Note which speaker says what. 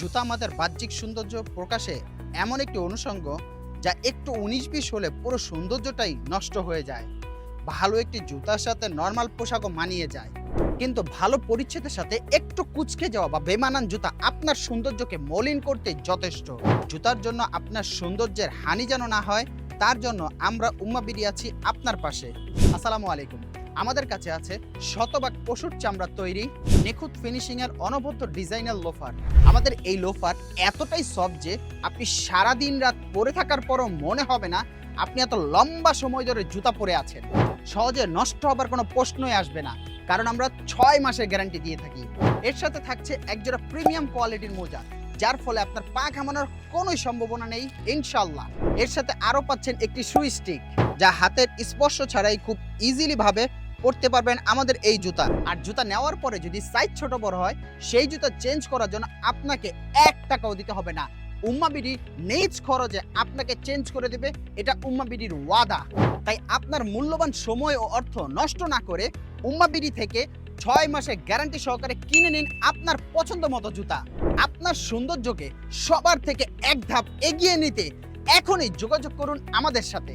Speaker 1: জুতা আমাদের বাহ্যিক সৌন্দর্য প্রকাশে এমন একটি অনুষঙ্গ যা একটু উনিশ বিশ হলে পুরো সৌন্দর্যটাই নষ্ট হয়ে যায়। ভালো একটি জুতার সাথে নর্মাল পোশাকও মানিয়ে যায়। কিন্তু ভালো পরিচ্ছেদের সাথে একটু কুচকে যাওয়া বা বেমানান জুতা আপনার সৌন্দর্যকে মলিন করতে যথেষ্ট। জুতার জন্য আপনার সৌন্দর্যের হানি যেন না হয়, তার জন্য আমরা উম্মা আছি আপনার পাশে। আসসালামু আলাইকুম। আমাদের কাছে আছে শতভাগ পশুর চামড়ার তৈরি, নিখুঁত ফিনিশিং এর অনবদ্য ডিজাইনার লোফার আমাদের এই লোফার এতটাই সফট যে আপনি সারা দিন রাত পরে থাকার পরও মনে হবে না আপনি এত লম্বা সময় ধরে জুতা পরে আছেন। সহজে নষ্ট হবার কোনো প্রশ্নই আসবে না, কারণ আমরা ছয় মাসের গ্যারান্টি দিয়ে থাকি। এর সাথে থাকছে একজোড়া প্রিমিয়াম কোয়ালিটির মোজা, যার ফলে আপনার পা ঘামানোর কোনোই সম্ভাবনা নেই, ইনশাল্লাহ। এর সাথে আরও পাচ্ছেন একটি সুই স্টিক, যা হাতের স্পর্শ ছাড়াই খুব ইজিলি ভাবে পড়তে পারবেন আমাদের এই জুতা। আর জুতা নেওয়ার পরে যদি সাইজ ছোট বড় হয়, সেই জুতা চেঞ্জ করার জন্য আপনাকে এক টাকাও দিতে হবে না। উম্মা বিডি নিজ খরচে আপনাকে চেঞ্জ করে দেবে, এটা উম্মা বিডির ওয়াদা। তাই আপনার মূল্যবান সময় ও অর্থ নষ্ট না করে উম্মা বিডি থেকে ছয় মাসে গ্যারান্টি সহকারে কিনে নিন আপনার পছন্দ মতো জুতা। আপনার সৌন্দর্যকে সবার থেকে এক ধাপ এগিয়ে নিতে এখনই যোগাযোগ করুন আমাদের সাথে।